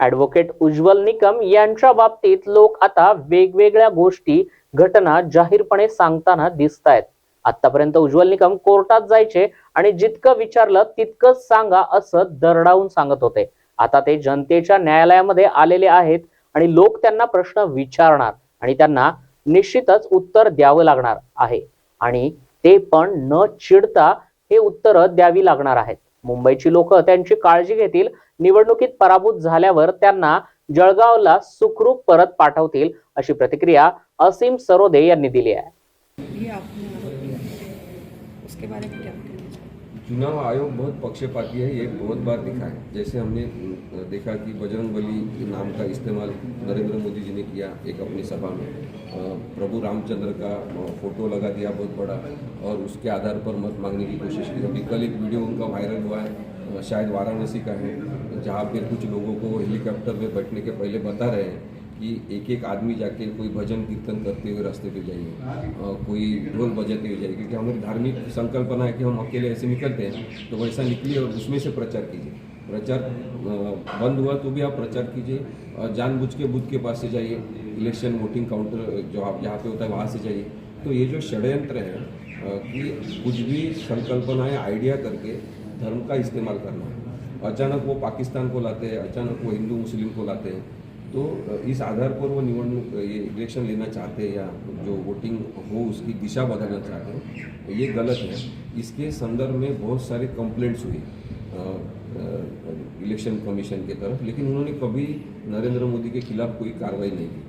Advocate Ujjwal Nikam यांच्या बाबतीत लोक आता वेगवेगळ्या गोष्टी घटना जाहीरपणे सांगताना दिसत आहेत आतापर्यंत उज्ज्वल निकम कोर्टात जायचे आणि जितकं विचारलं तितकंच सांगा असं दरडावून सांगत होते. आता ते जनतेच्या न्यायालयामध्ये आलेले आहेत आणि लोक त्यांना प्रश्न विचारणार आणि त्यांना निश्चितच उत्तर द्यावं लागणार आहे. आणि ते पण न चिडता हे उत्तरं द्यावी लागणार आहेत. मुंबईची लोक त्यांची काळजी घेतील. निवडणुकीत पराभूत झाल्यावर त्यांना जळगावला सुखरूप परत पाठवतील अशी प्रतिक्रिया असीम सरोदे यांनी दिली आहे. चुनाव आयोग बहुत पक्षपाती है, ये बहुत बार दिखा है। जैसे हमने देखा कि बजरंग बली नाम का इस्तेमाल नरेंद्र मोदी जी ने किया एक अपनी सभा में। प्रभु रामचंद्र का फ़ोटो लगा दिया बहुत बड़ा और उसके आधार पर मत मांगने की कोशिश की। अभी कल एक वीडियो उनका वायरल हुआ है शायद वाराणसी का है, जहाँ पे कुछ लोगों को हेलीकॉप्टर में बैठने के पहले बता रहे हैं कि एक एक आदमी जाके कोई भजन कीर्तन करते हुए रास्ते पे जाइए अ, कोई ढोल बजाते हुए जाइए क्योंकि हमारी धार्मिक संकल्पना है कि हम अकेले ऐसे निकलते हैं तो वैसा निकलिए और उसमें से प्रचार कीजिए। प्रचार बंद हुआ तो भी आप प्रचार कीजिए और जानबूझ के बूथ के पास से जाइए इलेक्शन वोटिंग काउंटर जो आप जहाँ पे होता है वहाँ से जाइए। तो ये जो षड्यंत्र है कि कुछ भी संकल्पनाएँ आइडिया करके धर्म का इस्तेमाल करना। है अचानक वो पाकिस्तान को लाते हैं अचानक वो हिंदू मुस्लिम को लाते हैं तो इस आधार पर वो निवडणूक ये इलेक्शन लेना चाहते हैं या जो वोटिंग हो उसकी दिशा बदलना चाहते हैं ये गलत है। इसके संदर्भ में बहुत सारे कंप्लेंट्स हुई इलेक्शन कमीशन की तरफ़ लेकिन उन्होंने कभी नरेंद्र मोदी के खिलाफ कोई कार्रवाई नहीं की।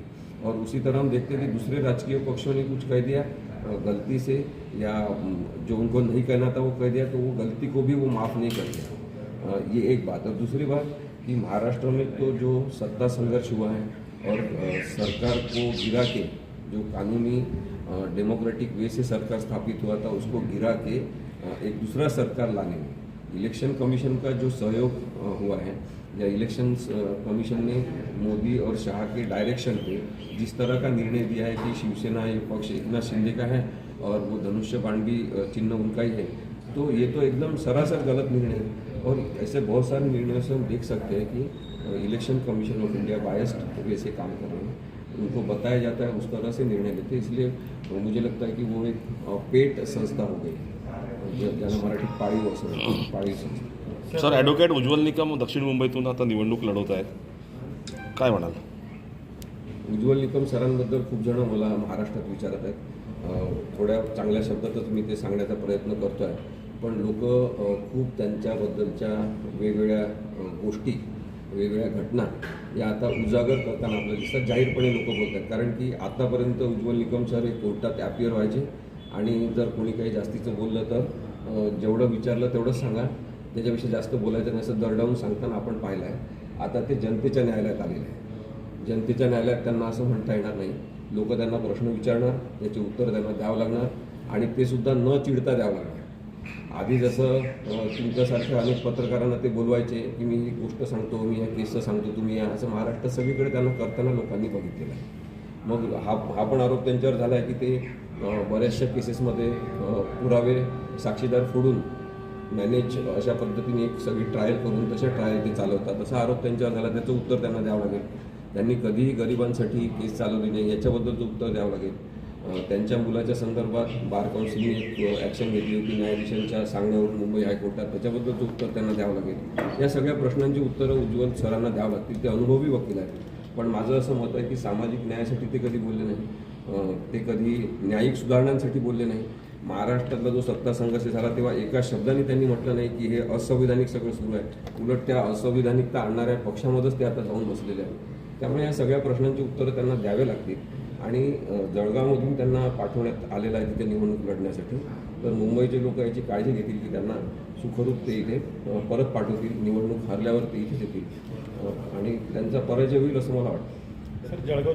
और उसी तरह हम देखते कि दूसरे राजकीय पक्षों ने कुछ कह दिया गलती से या जो उनको नहीं कहना था वो कह दिया तो वो गलती को भी वो माफ़ नहीं करते अ, ये एक बात। और दूसरी बात कि महाराष्ट्र में तो जो सत्ता संघर्ष हुआ है और सरकार को गिरा के जो कानूनी डेमोक्रेटिक वे से सरकार स्थापित हुआ था उसको गिरा के एक दूसरा सरकार लाने में। इलेक्शन कमीशन का जो सहयोग हुआ है या इलेक्शन कमीशन ने मोदी और शाह के डायरेक्शन पे जिस तरह का निर्णय दिया है कि शिवसेना ये पक्ष एकनाथ शिंदे का है और वो धनुष्य अ, चिन्ह उनका ही है तो ये तो एकदम सरासर गलत निर्णय है। और ऐसे बहुत सारे निर्णयों से हम देख सकते हैं कि election commission of India biased way से काम कर रहे हैं। उनको बताया जाता है उस तरह से निर्णय लेते हैं। इसलिए मुझे लगता है कि वो एक पेट संस्था हो गई ज्याला मराठीत पाळीव असं पाळीव संस्था. सर ॲडव्होकेट उज्ज्वल निकम दक्षिण मुंबईतून आता निवडणूक लढवत आहेत. काय म्हणाल? उज्ज्वल निकम सरांबद्दल खूप जण मला महाराष्ट्रात विचारत आहेत. थोड्या चांगल्या शब्दातच मी ते सांगण्याचा प्रयत्न करतो आहे पण लोक खूप त्यांच्याबद्दलच्या वेगवेगळ्या गोष्टी वेगवेगळ्या घटना या आता उजागर करताना आपल्याला दिसतात. जाहीरपणे लोक बोलतात. कारण की आतापर्यंत उज्ज्वल निकम सर हे कोर्टात ॲपियर व्हायचे. आणि जर कोणी काही जास्तीचं बोललं तर जेवढं विचारलं तेवढंच सांगा. त्याच्यापेक्षा जास्त बोलायचं नाही असं दरडावून सांगताना आपण पाहिलं आहे आता ते जनतेच्या न्यायालयात आलेलं आहे जनतेच्या न्यायालयात त्यांना असं म्हणता येणार नाही. लोक त्यांना प्रश्न विचारणार त्याचे उत्तर त्यांना द्यावं लागणार आणि ते सुद्धा न चिडता द्यावं लागणार. आधी जसं तुमच्यासारख्या अनेक पत्रकारांना ते बोलवायचे की मी ही गोष्ट सांगतो मी या केसचं सांगतो तुम्ही या. असं महाराष्ट्र सगळीकडे त्यांना करताना लोकांनी बघितलेलं आहे. मग हा हा पण आरोप त्यांच्यावर झाला आहे की ते बऱ्याचशा केसेसमध्ये पुरावे साक्षीदार फोडून मॅनेज अशा पद्धतीने एक सगळी ट्रायल करून तशा ट्रायल ते चालवतात. तसा आरोप त्यांच्यावर झाला त्याचं उत्तर त्यांना द्यावं लागेल. त्यांनी कधीही गरिबांसाठी केस चालवली नाही याच्याबद्दलचं उत्तर द्यावं लागेल. त्यांच्या मुलाच्या संदर्भात बार काउन्सिलने एक ॲक्शन घेतली होती. न्यायाधीशांच्या सांगण्यावरून मुंबई हायकोर्टात त्याच्याबद्दलचं उत्तर त्यांना द्यावं लागेल. या सगळ्या प्रश्नांची उत्तरं उज्ज्वल सरांना द्यावं लागतील. ते अनुभवी वकील आहेत. पण माझं असं मत आहे की सामाजिक न्यायासाठी ते कधी बोलले नाही. ते कधी न्यायिक सुधारणांसाठी बोलले नाही. महाराष्ट्रातला जो सत्ता संघर्ष झाला तेव्हा एका शब्दाने त्यांनी म्हटलं नाही की हे असंविधानिक सगळं सुरू आहे. उलट त्या असंविधानिकता आणणाऱ्या पक्षामध्येच ते आता जाऊन बसलेले आहेत. त्यामुळे या सगळ्या प्रश्नांची उत्तरं त्यांना द्यावे लागतील. आणि जळगावमधून त्यांना पाठवण्यात आलेलं आहे तिथे निवडणूक लढण्यासाठी. तर मुंबईचे लोक याची काळजी घेतील की त्यांना सुखरूप ते इथे परत पाठवतील निवडणूक हरल्यावर ते इथे येतील आणि त्यांचा पराजय होईल असं मला वाटतं. सर जळगाव